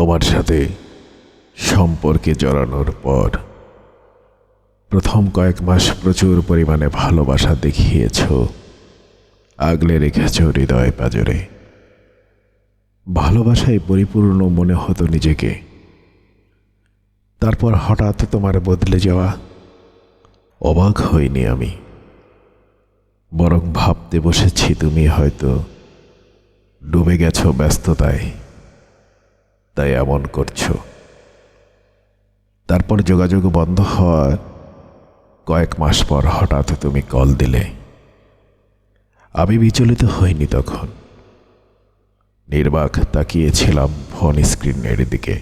তোমার সাথে সম্পর্কে জড়ানোর পর প্রথম কয়েক মাস প্রচুর পরিমাণে ভালোবাসা দেখিয়েছ, আগলে রেখেছ হৃদয় পাজরে। ভালোবাসায় পরিপূর্ণ মনে হতো নিজেকে। তারপর হঠাৎ তোমার বদলে যাওয়া, অবাক হইনি আমি। বরং ভাবতে বসেছি তুমি হয়তো ডুবে গেছো ব্যস্ততায়। তাই এমন করছ। তারপর যোগাযোগ বন্ধ হওয়ার কয়েক মাস পর হঠাৎ তুমি কল দিলে। আমি বিচলিত হইনি তখন। নির্বাক তাকিয়েছিলাম ফোন স্ক্রিনের দিকে।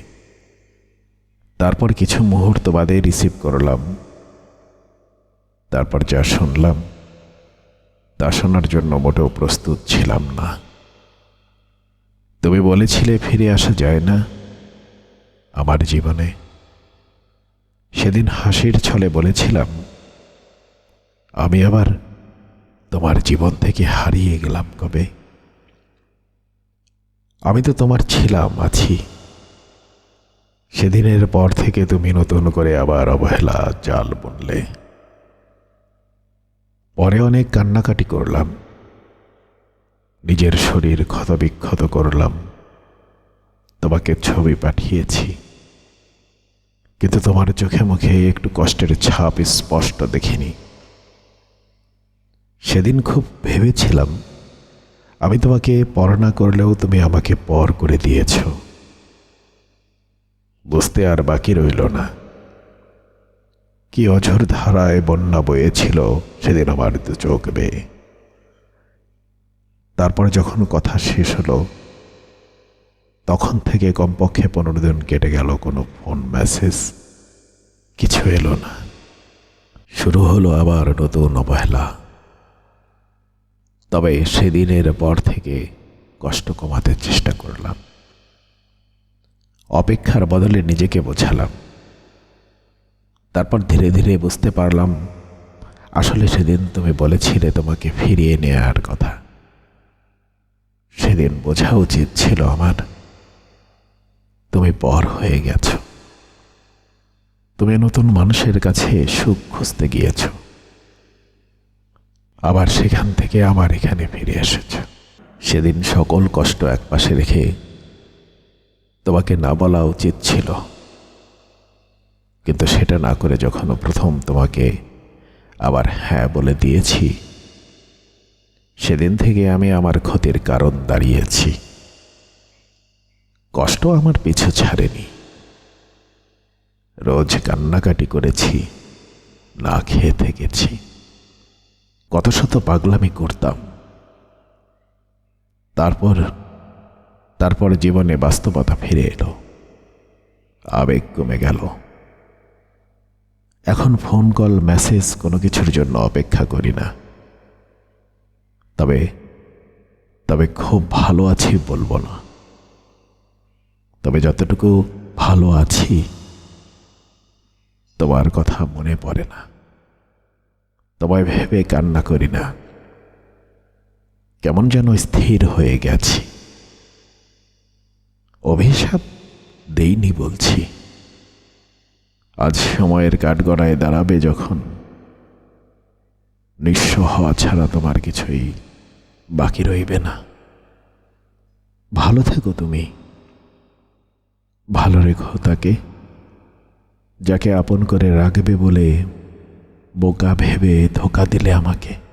তারপর কিছু মুহূর্ত বাদে রিসিভ করলাম। তারপর যা শুনলাম, তা শোনার জন্য মোটেও প্রস্তুত ছিলাম না। তুমি বলেছিলে ফিরে আসা যায় না আমার জীবনে। সেদিন হাসির ছলে বলেছিলাম, আমি আবার তোমার জীবন থেকে হারিয়ে গেলাম কবে? আমি তো তোমার ছিলাম, আছি। সেদিনের পর থেকে তুমি নতুন করে আবার অবহেলা, জাল বুনলে। পরে অনেক কান্নাকাটি করলাম। নিজের শরীর ক্ষতবিক্ষত করলাম। তোমাকে ছবি পাঠিয়েছি। কিন্তু তোমার চোখে মুখে একটু কষ্টের ছাপ স্পষ্ট দেখিনি। সেদিন খুব ভেবেছিলাম, আমি তোমাকে পর না করলেও তুমি আমাকে পর করে দিয়েছ। বুঝতে আর বাকি রইল না। কি অঝর ধারায় বন্যা বয়েছিল, সেদিন আমার দু চোখ বেয়ে। তারপর যখন কথা শেষ হলো, তখন থেকে কমপক্ষে পনেরো দিন কেটে গেল কোনো ফোন মেসেজ, কিছু এলো না। শুরু হলো আবার নতুন অবহেলা। তবে সেদিনের পর থেকে কষ্ট কমাতে চেষ্টা করলাম। অপেক্ষার বদলে নিজেকে বোঝালাম। তারপর ধীরে ধীরে বুঝতে পারলাম, আসলে সেদিন তুমি বলেছিলে তোমাকে ফিরিয়ে নেওয়ার কথা। সেদিন বোঝা উচিত ছিল আমার। তুমি পর হয়ে গেছ। তুমি নতুন মানুষের কাছে সুখ খুঁজতে গিয়েছ। আবার সেখান থেকে আমার এখানে ফিরে এসেছ। সেদিন সকল কষ্ট একপাশে রেখে তোমাকে না বলা উচিত ছিল। কিন্তু সেটা না করে যখন প্রথম তোমাকে আবার হ্যাঁ বলে দিয়েছি সেদিন থেকে আমি আমার ক্ষতির কারণ দাঁড়িয়েছি। কষ্ট আমার পিছু ছাড়েনি। রোজ কান্নাকাটি করেছি, না খেয়ে থেকেছি। কত শত পাগলামি করতাম। তারপর তারপর জীবনে বাস্তবতা ফিরে এলো। আবেগ কমে গেল। এখন ফোন কল, মেসেজ কোনো কিছুর জন্য অপেক্ষা করি না। তবে তবে খুব ভালো আছি বলব না। তবে যতটুকু ভালো আছি, তোমার কথা মনে পড়ে না। তোমায় ভেবে কান্না করি না। কেমন যেন স্থির হয়ে গেছি। অভিশাপ দেইনি বলছি। আজ সময়ের কাঠগড়ায় দাঁড়াবে যখন, নিঃস্ব হওয়া ছাড়া তোমার কিছুই বাকি রইবে না। ভালো থেকো তুমি। ভালো রেখো তাকে, যাকে আপন করে রাখবে বলে বোকা ভেবে ধোকা দিলে আমাকে।